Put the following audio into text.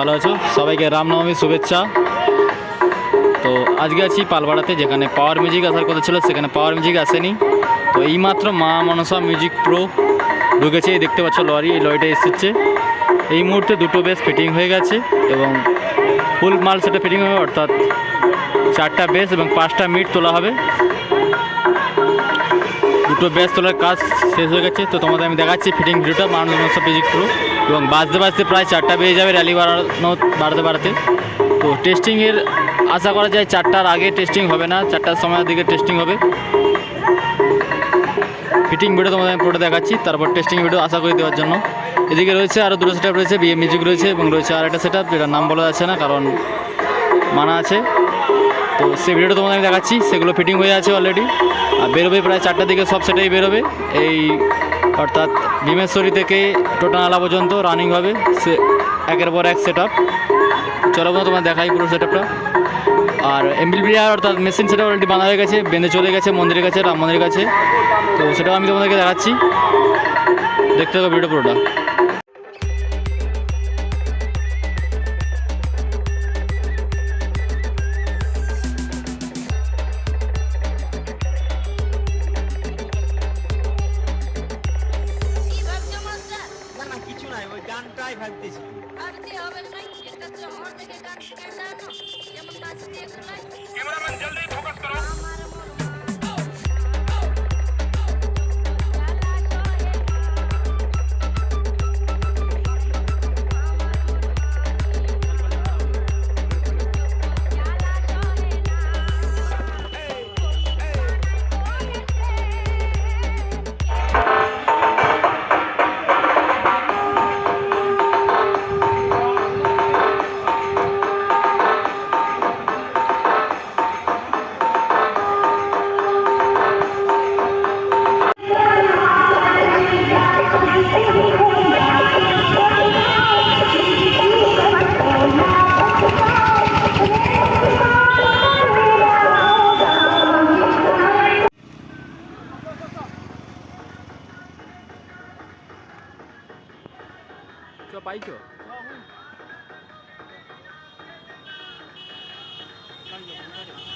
ভালো আছো। সবাইকে রামনবমীর শুভেচ্ছা। তো আজকে আছি পালপাড়াতে যেখানে পাওয়ার মিউজিক আসার কথা ছিল, সেখানে পাওয়ার মিউজিক আসেনি। তো এইমাত্র মা মনসা মিউজিক প্রো ঢুকেছে, এই দেখতে পাচ্ছ লরি, এই লরিটা এসেছে। এই মুহূর্তে দুটো বেস ফিটিং হয়ে গেছে এবং ফুল মাল সেটা ফিটিং হবে, অর্থাৎ চারটা বেস এবং পাঁচটা মিট তোলা হবে। দুটো বেস তোলার কাজ শেষ হয়ে গেছে, তো তোমাদের আমি দেখাচ্ছি ফিটিং ভিডিওটা মানুষ মনসা মিউজিক প্রো এবং বাজতে বাজতে প্রায় চারটা বেজে যাবে র্যালি বাড়ানো, বাড়াতে বাড়াতে। তো টেস্টিংয়ের আশা করা যায় চারটার আগে টেস্টিং হবে না, চারটার সময়ের দিকে টেস্টিং হবে। ফিটিং ভিডিও তোমাদের আমি পুরোটা দেখাচ্ছি, তারপর টেস্টিং ভিডিও আশা করি দেওয়ার জন্য। এদিকে রয়েছে আরও দুটো সেট রয়েছে বিএ মিউজিক রয়েছে এবং রয়েছে আর একটা সেট যেটার নাম বলা যাচ্ছে না, কারণ মানা আছে। তো সেই ভিডিওটা তোমাদের আমি দেখাচ্ছি। সেগুলো ফিটিং হয়ে আছে অলরেডি আর বেরোবে প্রায় চারটার দিকে সব সেটাই বেরোবে। এই অর্থাৎ ভীমেশ্বরী থেকে টোটানালা পর্যন্ত রানিং হবে। সে একের পর এক সেট আপ চলো বন্ধু তোমার দেখাই পুরো সেট আপটা আর এমবিলবিআর অর্থাৎ মেশিন সেটা অলরেডি বাঁধা হয়ে গেছে। বেঁধে চলে গেছে মন্দিরের কাছে, রাম মন্দিরের কাছে। তো সেটাও আমি তোমাদেরকে দেখাচ্ছি। দেখতে থাকো ভিডিও পুরোটা। ওটাই ভাবতেছি আরতি হবে না এটা শহর থেকে গান কেন যেমন কাছে দিয়ে ক্যামেরাম্যান জলদি ফোকাস করো তো পাইছো Thank you.